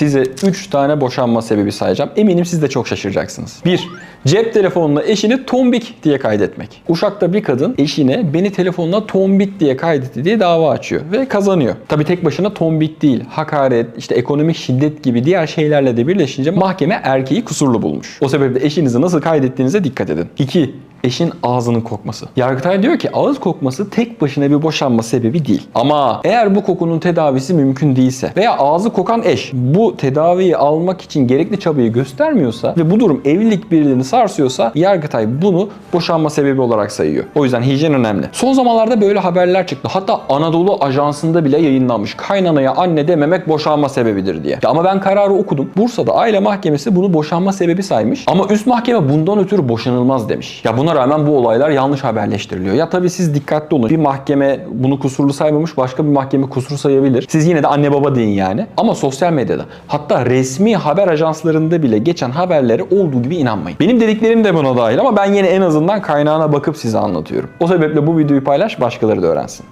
size 3 tane boşanma sebebi sayacağım. Eminim siz de çok şaşıracaksınız. 1. Cep telefonuna eşini tombik diye kaydetmek. Uşak'ta bir kadın eşine beni telefonuna tombik diye kaydetti diye dava açıyor ve kazanıyor. Tabi tek başına tombik değil, hakaret, işte ekonomik şiddet gibi diğer şeylerle de birleşince mahkeme erkeği kusurlu bulmuş. O sebeple eşinizi nasıl kaydettiğinize dikkat edin. 2 eşin ağzının kokması. Yargıtay diyor ki ağız kokması tek başına bir boşanma sebebi değil. Ama eğer bu kokunun tedavisi mümkün değilse veya ağzı kokan eş bu tedaviyi almak için gerekli çabayı göstermiyorsa ve bu durum evlilik birliğini sarsıyorsa Yargıtay bunu boşanma sebebi olarak sayıyor. O yüzden hijyen önemli. Son zamanlarda böyle haberler çıktı. Hatta Anadolu Ajansı'nda bile yayınlanmış. Kaynanaya anne dememek boşanma sebebidir diye. Ya ama ben kararı okudum. Bursa'da aile mahkemesi bunu boşanma sebebi saymış. Ama üst mahkeme bundan ötürü boşanılmaz demiş. Ya buna rağmen bu olaylar yanlış haberleştiriliyor. Ya tabii siz dikkatli olun. Bir mahkeme bunu kusurlu saymamış, başka bir mahkeme kusur sayabilir. Siz yine de anne baba deyin yani. Ama sosyal medyada hatta resmi haber ajanslarında bile geçen haberlere olduğu gibi inanmayın. Benim dediklerim de buna dahil ama ben yine en azından kaynağına bakıp size anlatıyorum. O sebeple bu videoyu paylaş, başkaları da öğrensin.